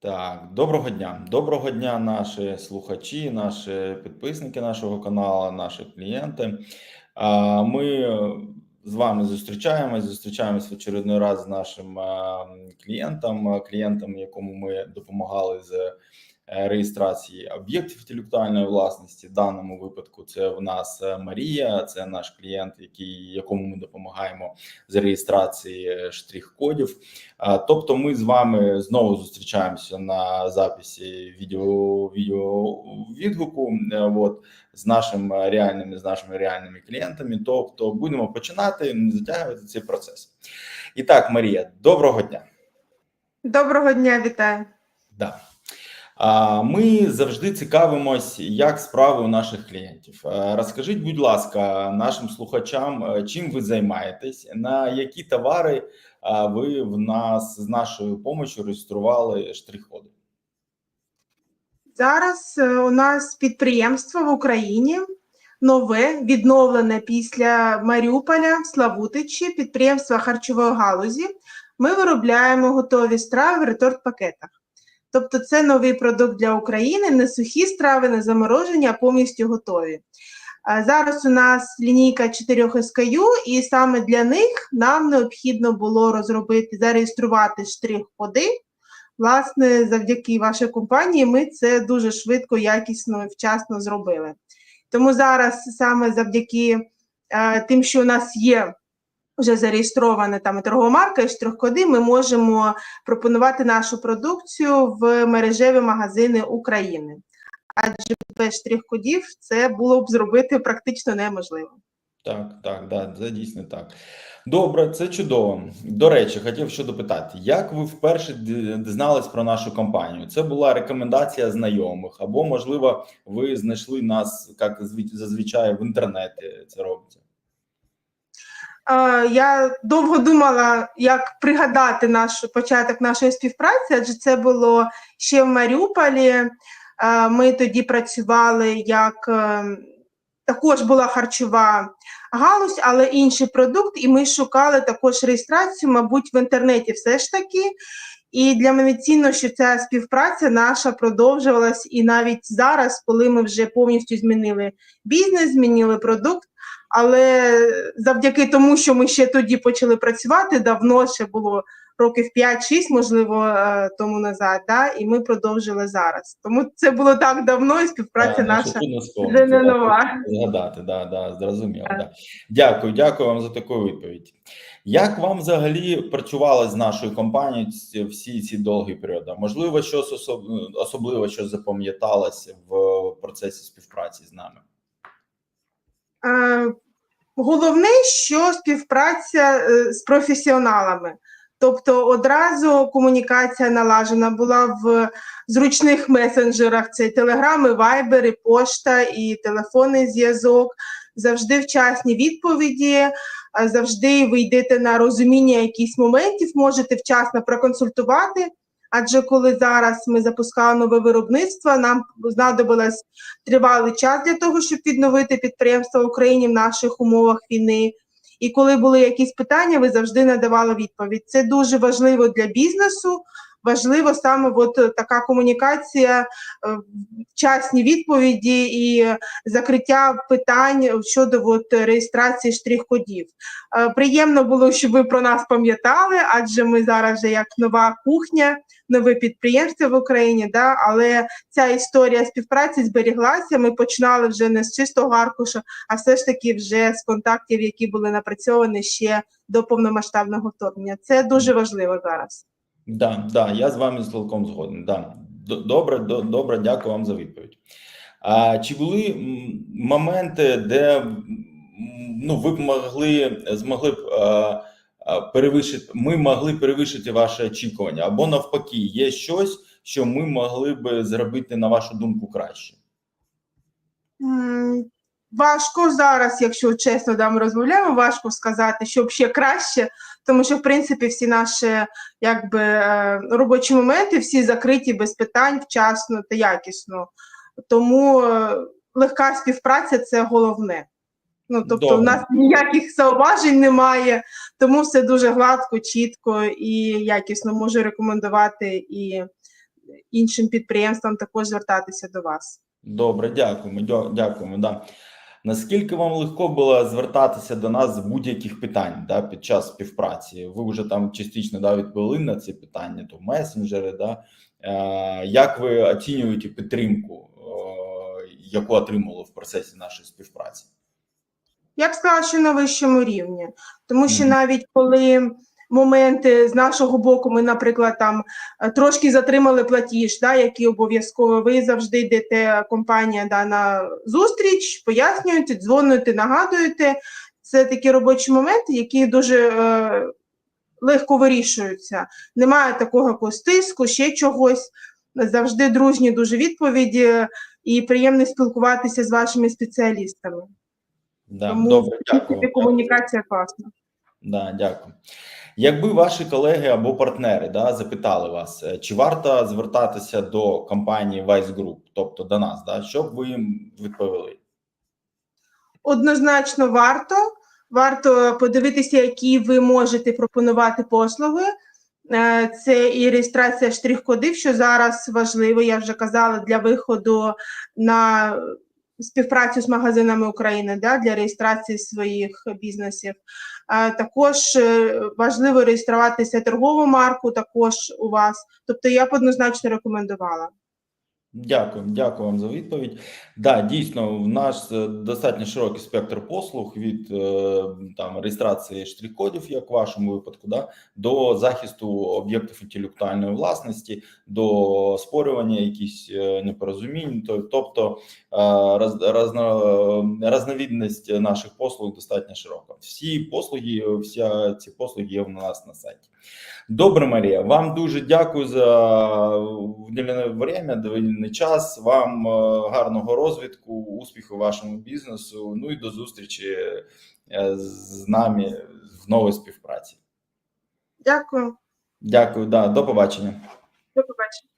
Так, доброго дня. Доброго дня, наші слухачі, наші підписники нашого каналу, наші клієнти. Ми е, з вами зустрічаємось. Зустрічаємось в очередний раз з нашим е, клієнтом, е, клієнтом, якому ми допомагали з реєстрації об'єктів інтелектуальної власності. В даному випадку це в нас е, Марія, це наш клієнт, який якому ми допомагаємо з реєстрації е, штрих-кодів. Тобто, ми з вами знову зустрічаємося на записі відео відео відгуку. е, От з нашими реальними з нашими реальними клієнтами. Тобто, будемо починати не затягувати цей процес. І так, Марія, доброго дня. Доброго дня, вітаю. Да. Ми завжди цікавимось, як справи у наших клієнтів. Е, Розкажіть, будь ласка, нашим слухачам, е, чим ви займаєтесь, на які товари е, ви в нас з нашою допомогою реєстрували штрих-коди? Зараз у нас підприємство в Україні нове, відновлене після Маріуполя, Славутичі, підприємства харчової галузі. Ми виробляємо готові страви в реторт-пакетах. Тобто, це новий продукт для України, не сухі страви, не заморожені, а повністю готові. Зараз у нас лінійка 4 SKU, і саме для них нам необхідно було розробити, зареєструвати штрих-коди. Власне, завдяки вашій компанії ми це дуже швидко, якісно і вчасно зробили. Тому зараз саме завдяки е, тим, що у нас є вже зареєстрована там і торгова марка і штрих-коди, ми можемо пропонувати нашу продукцію в мережеві магазини України. Адже без штрих-кодів це було б зробити практично неможливо. Так, так, да, це дійсно так. Добре, це чудово. До речі, хотів що допитати, як ви вперше дізнались про нашу компанію? Це була рекомендація знайомих, або, можливо, ви знайшли нас, як зазвичай в інтернеті це робиться. Я довго думала, як пригадати наш початок нашої співпраці, адже це було ще в Маріуполі. Ми тоді працювали як е, також була харчова галузь, але інший продукт, і ми шукали також реєстрацію, мабуть, в інтернеті все ж таки. І для мене цінно, що ця співпраця наша продовжувалась, і навіть зараз, коли ми вже повністю змінили бізнес, змінили продукт. Але завдяки тому, що ми ще тоді почали працювати, давно ще було років 5-6, можливо, е, тому назад, да, і ми продовжили зараз. Тому це було так давно, і співпраця Да, наша вже не нова. Згадати, да, да, зрозуміло. Да. Дякую, дякую вам за таку відповідь. Як вам взагалі працювали з нашою компанією всі ці довгі періоди? Можливо, щось особ... особливо щось запам'яталося в процесі співпраці з нами? Е, Головне, що співпраця е, з професіоналами. Тобто одразу комунікація налажена була в зручних месенджерах: це телеграми, вайбери, пошта і телефонний зв'язок, завжди вчасні відповіді, е, завжди ви йдете на розуміння якихось моментів, можете вчасно проконсультувати. Адже коли зараз ми запускали нове виробництво, нам знадобилось тривалий час для того, щоб відновити підприємство в Україні в наших умовах війни. І коли були якісь питання, ви завжди надавали відповідь. Це дуже важливо для бізнесу. Важливо саме от така комунікація, е, вчасні відповіді і закриття питань щодо от реєстрації штрих-кодів. Е, Приємно було, що ви про нас пам'ятали, адже ми зараз вже як нова кухня, нове підприємство в Україні. Да? Але ця історія співпраці зберіглася. Ми починали вже не з чистого аркушу, а все ж таки вже з контактів, які були напрацьовані ще до повномасштабного вторгнення. Це дуже важливо зараз. Да, да, я з вами цілком згоден. Да. Добре, добре, дякую вам за відповідь. А чи були моменти, де ну, ви б могли змогли б перевищити, ми могли перевищити ваші очікування, або навпаки, є щось, що ми могли б зробити, на вашу думку, краще? Важко зараз, якщо чесно да, ми розмовляємо, важко сказати, щоб ще краще, тому що в принципі всі наші якби е, робочі моменти всі закриті без питань вчасно та якісно. Тому е, легка співпраця це головне. Ну тобто, Добре. в нас ніяких зауважень немає, тому все дуже гладко, чітко і якісно можу рекомендувати і іншим підприємствам також звертатися до вас. Добре, дякуємо. Дякуємо. Да. Наскільки вам легко було звертатися до нас з будь-яких питань да, під час співпраці? Ви вже там частично да, відповіли на ці питання, то месенджери. Да? Е, як ви оцінюєте підтримку, е, яку отримали в процесі нашої співпраці? Я б сказала, що на вищому рівні, тому що навіть коли моменти з нашого боку, ми, наприклад, там е, трошки затримали платіж, да, який обов'язково ви завжди йдете компанія да, на зустріч, пояснюєте, дзвоните, нагадуєте. Це такі робочі моменти, які дуже е, легко вирішуються. Немає такого якогось тиску, ще чогось. Завжди дружні дуже відповіді і приємно спілкуватися з вашими спеціалістами. Да, Тому добре, дякую. комунікація класна. Да, дякую. Якби ваші колеги або партнери да, запитали вас, е, чи варто звертатися до компанії Vice Group, тобто до нас, да, що б ви їм відповіли? Однозначно варто. Варто подивитися, які ви можете пропонувати послуги. Е, Це і реєстрація штрих-кодів, що зараз важливо, я вже казала, для виходу на співпрацю з магазинами України да, для реєстрації своїх бізнесів. Також е, важливо реєструватися торгову марку також у вас. Тобто я б однозначно рекомендувала. Дякую, дякую вам за відповідь. Да, дійсно, в нас е, достатньо широкий спектр послуг від е, там реєстрації штрих-кодів, як в вашому випадку, да, до захисту об'єктів інтелектуальної власності, до спорювання якихось е, непорозумінь. Тобто роз, розно, разновидність наших послуг достатньо широка. Всі послуги, всі ці послуги є у нас на сайті. Добре, Марія, вам дуже дякую за вділене время, вільний час. Вам е, гарного розвитку, успіху вашому бізнесу. Ну і до зустрічі е, з нами в новій співпраці. Дякую. Дякую, да. До побачення. До побачення.